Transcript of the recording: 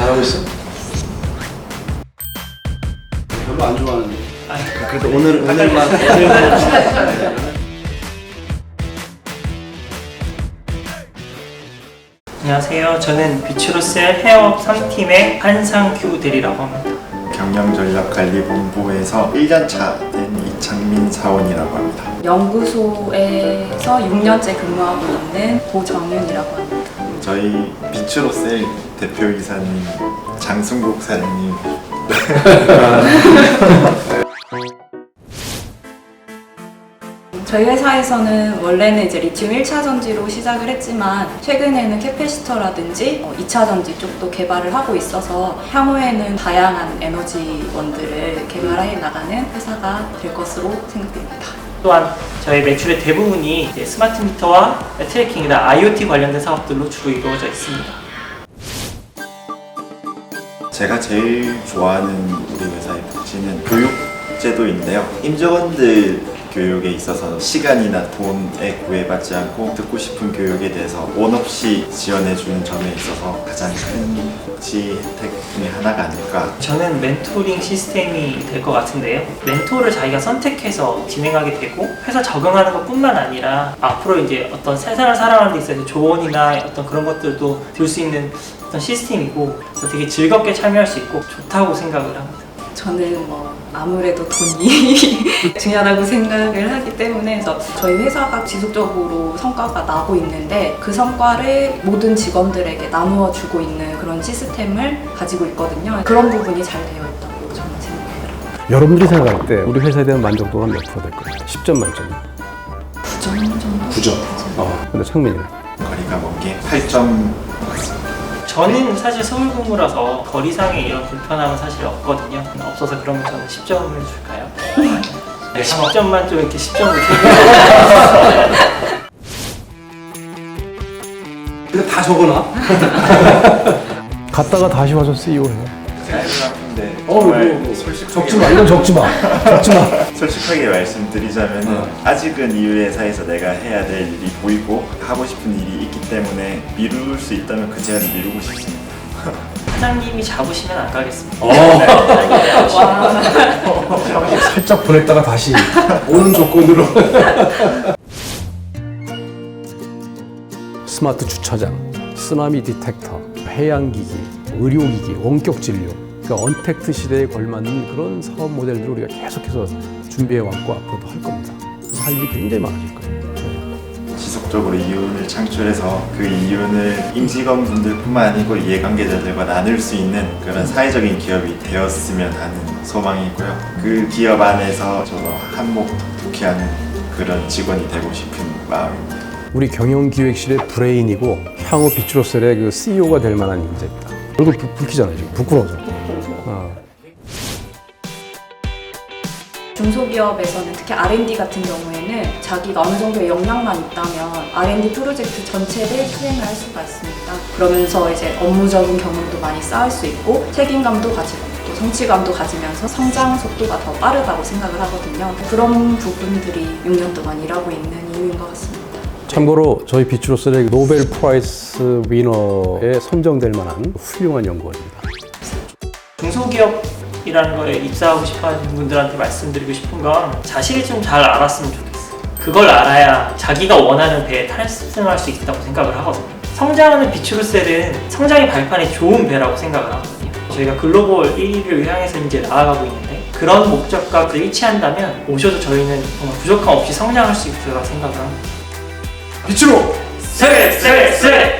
잘하고 있어? 별로 안 좋아하는데. 그래도 오늘 오늘만 오늘만 안녕하세요. 저는 비추로셀 헤어업 3팀의 한상규 대리라고 합니다. 경영전략관리본부에서 1년차 된 이창민 사원이라고 합니다. 연구소에서 6년째 근무하고 있는 고정윤이라고 합니다. 저희 비추로셀 대표 이사님 장승국 사장님 저희 회사에서는 원래는 이제 리튬 1차 전지로 시작을 했지만 최근에는 캐패시터라든지 2차 전지 쪽도 개발을 하고 있어서 향후에는 다양한 에너지원들을 개발해 나가는 회사가 될 것으로 생각됩니다. 또한 저희 매출의 대부분이 스마트 미터와 트래킹이나 IoT 관련된 사업들로 주로 이루어져 있습니다. 제가 제일 좋아하는 우리 회사의 복지는 교육 제도인데요. 임직원들 교육에 있어서 시간이나 돈에 구애받지 않고 듣고 싶은 교육에 대해서 원 없이 지원해 주는 점에 있어서 가장 큰 복지 혜택 중에 하나가 아닐까 저는 멘토링 시스템이 될 것 같은데요. 멘토를 자기가 선택해서 진행하게 되고 회사 적응하는 것 뿐만 아니라 앞으로 이제 어떤 세상을 살아가는 데 있어서 조언이나 어떤 그런 것들도 줄수 있는 어떤 시스템이고 되게 즐겁게 참여할 수 있고 좋다고 생각을 합니다. 저는 뭐 아무래도 돈이 중요하다고 생각을 하기 때문에 그래서 저희 회사가 지속적으로 성과가 나고 있는데 그 성과를 모든 직원들에게 나누어 주고 있는 그런 시스템을 가지고 있거든요. 그런 부분이 잘 되어 있다고 저는 합니다. 여러분들이 생각할 때 우리 회사에 대한 만족도가 몇 프로 될 거예요? 10점 만점에. 9점 정도? 9점. 어, 근데 창민이는? 거리가 먼게 8점 저는 사실 서울 근무라서 거리상의 이런 불편함은 사실 없거든요. 없어서 그러면 저는 10점을 줄까요? 네, 10점만 좀 이렇게 10점을 근데 다 적어놔? 갔다가 다시 와서 CEO 해요. 생각하는데 어, 정말 이거 뭐 솔직하게 적지 마. 이건 적지 마. 적지 마. 솔직하게 말씀드리자면 어. 아직은 이 회사에서 내가 해야 될 일이 보이고 하고 싶은 일이 있기 때문에 미룰 수 있다면 그 제안을 미루고 싶습니다. 사장님이 잡으시면 안 가겠습니다. 어. 살짝 보냈다가 다시 오는 조건으로. 스마트 주차장, 쓰나미 디텍터, 해양기기, 의료기기, 원격 진료. 그러니까 언택트 시대에 걸맞는 그런 사업 모델들을 우리가 계속해서 준비해 왔고 앞으로도 할 겁니다. 할 일이 굉장히 많아질 거예요. 지속적으로 이윤을 창출해서 그 이윤을 임직원 분들뿐만 아니고 이해관계자들과 나눌 수 있는 그런 사회적인 기업이 되었으면 하는 소망이 있고요. 그 기업 안에서 저도 한몫 톡톡히 하는 그런 직원이 되고 싶은 마음입니다. 우리 경영기획실의 브레인이고 향후 비추로셀의 그 CEO가 될 만한 인재입니다. 얼굴 붉- 붉히잖아요 지금 부끄러워서. 어. 중소기업에서는 특히 R&D 같은 경우에는 자기가 어느 정도의 역량만 있다면 R&D 프로젝트 전체를 수행을 할 수가 있습니다. 그러면서 이제 업무적인 경험도 많이 쌓을 수 있고 책임감도 가지고 또 성취감도 가지면서 성장 속도가 더 빠르다고 생각을 하거든요. 그런 부분들이 6년 동안 일하고 있는 이유인 것 같습니다. 참고로 저희 비추로셀의 노벨 프라이스 위너에 선정될 만한 훌륭한 연구원입니다. 중소기업이라는 거에 입사하고 싶어 하는 분들한테 말씀드리고 싶은 건 자신이 좀 잘 알았으면 좋겠어요. 그걸 알아야 자기가 원하는 배에 탈승할 수 있다고 생각을 하거든요. 성장하는 비추르셀은 성장의 발판이 좋은 배라고 생각을 하거든요. 저희가 글로벌 1위를 향해서 이제 나아가고 있는데 그런 목적과 그 일치한다면 오셔도 저희는 정말 부족함 없이 성장할 수 있다고 생각을 합니다. 빛으로! 세! 세! 세!